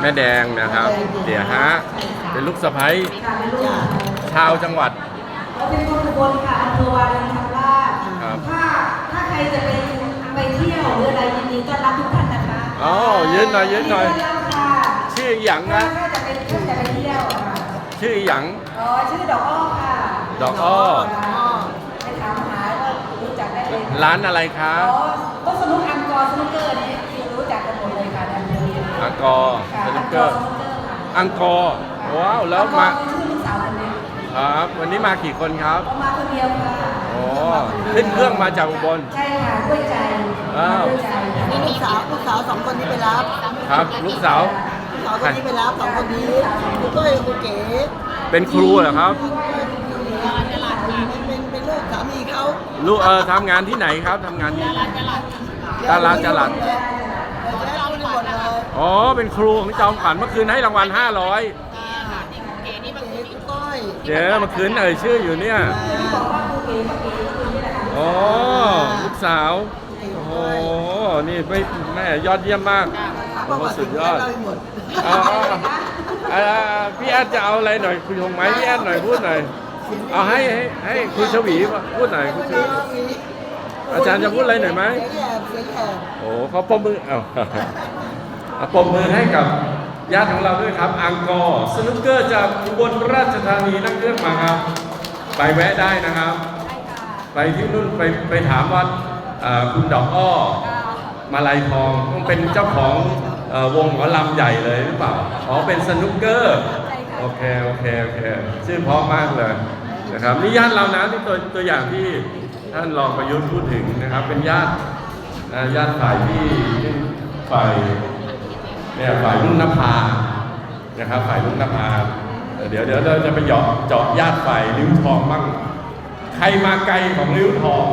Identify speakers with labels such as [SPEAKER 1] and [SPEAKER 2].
[SPEAKER 1] แม่แดงนะครับเดี๋ยวฮะเป็นลูกสะใภ้
[SPEAKER 2] ค่ะเป็นลูก
[SPEAKER 1] ชาวจังหวัด
[SPEAKER 2] เราเป็นคนอุบลค่ะอำเภอวารินชำราบ
[SPEAKER 1] ครับ
[SPEAKER 2] ถ้าถ้าใครจะไปไปเที่ยวหรืออะไรยินดีต้อนรับทุกท่านนะคะ
[SPEAKER 1] อ๋อยืนหน่อยยืนหน่อย
[SPEAKER 2] ต้อนรับค่ะ
[SPEAKER 1] ชื่อหยัง
[SPEAKER 2] ถ้า
[SPEAKER 1] นะ
[SPEAKER 2] ถ้าจะไปถ้าจะไปเที่ยวค่ะ
[SPEAKER 1] ชื่อหยัง
[SPEAKER 2] อ๋อชื่อดอกอ้อค่ะ
[SPEAKER 1] ดอกอ้อ
[SPEAKER 2] ไปถามหาก็รู้จักได้เลย
[SPEAKER 1] ร้านอะไรคะ
[SPEAKER 2] อ๋อก็สนุกอังกอร์สนุกเกอร์นี่คือรู้จักกันหมดเลยค่ะในอำเภอ
[SPEAKER 1] อังกอร์
[SPEAKER 2] ค่ะ
[SPEAKER 1] สนุ กเกอร์
[SPEAKER 2] สนุกเกอร์ค่ะ
[SPEAKER 1] อังกอร์ว้าวแล้วมา
[SPEAKER 2] อังกอร์คือชื่อลูกสาวคนเล็ก
[SPEAKER 1] ครับ วันนี้มากี่คนครับ
[SPEAKER 2] เอามาคนเดียวค่ะ
[SPEAKER 1] โอ้ขึ้นเครื่องมาจากอุบล
[SPEAKER 2] ใช่ค่ะด้วยใจ
[SPEAKER 1] อ้าว
[SPEAKER 2] ด้วยใจ
[SPEAKER 3] นี่ลูกสาวลูกสาวสองคนนี้ไปรับ
[SPEAKER 1] ครับ ลูกสาว
[SPEAKER 3] ลูกสาวคนนี้ไปรับสองคนนี้คุณก้อยกับคุณเก๋
[SPEAKER 1] เป็นครูเหรอครับ
[SPEAKER 3] เป็นเป็นลูกสามีเขา
[SPEAKER 1] ลูกเออทำงานที่ไหนครับทำงานที่ดาราจรัด
[SPEAKER 3] เราไม่หมดเลย
[SPEAKER 1] อ๋อ เป็นครูของจอมขวัญเมื่อคืนให้รางวัล 500
[SPEAKER 3] เก๋คุณก้อย
[SPEAKER 1] เจ๊เมื่อคืนเอ่ยชื่ออยู่เนี่ย
[SPEAKER 2] ที่บอกว่าครูเก๋ก็เก๋ก็คือนี่แหละค่ะ
[SPEAKER 1] อ๋อ ลูกสาว โอ้โห นี่ไม่แม่ยอดเยี่ยมมาก โอ้โห สุดยอด
[SPEAKER 3] เราหมด
[SPEAKER 1] เอาเอาเอาพี่แอดจะเอาอะไรหน่อยคุยทงไหมพี่แอดหน่อยพูดหน่อย เอาให้ให้ให้คุณชวีพูดหน่อยคุณชวี อาจารย์จะพูดอะไรหน่อยไหม
[SPEAKER 3] เสียงแอบเสียงแอบ
[SPEAKER 1] โอ้เขาปมมือเอาเอา ปมมือให้กับญาติของเราด้วยครับ อังกอร์สนุกเกอร์จากอุบลราชธานีนั่งเครื่องมาครับ ไปแวะได้นะครับ ไปที่นู่นไปไปถามว่าเอ่อคุณดอกอ้อมาลายทองต้องเป็นเจ้าของเอ่อวงหมอลำใหญ่เลยหรือเปล่า อ๋อ เป็นสนุกเกอร์ โอเค โอเค โอเค ชื่อเพราะมากเลยนะครับ นี่ญาติเรานะที่ตัวตัวอย่างที่ท่านรองประยุทธ์พูดถึงนะครับ เป็นญาติอ่าญาติฝ่ายที่ฝ่าย เนี่ยฝ่ายรุ่นนภานะครับฝ่ายรุ่นนภาเดี๋ยวเดี๋ยวเราจะไปเจาะเจาะญาติฝ่ายริ้วทองบ้าง ใครมาไกลของริ้วทอง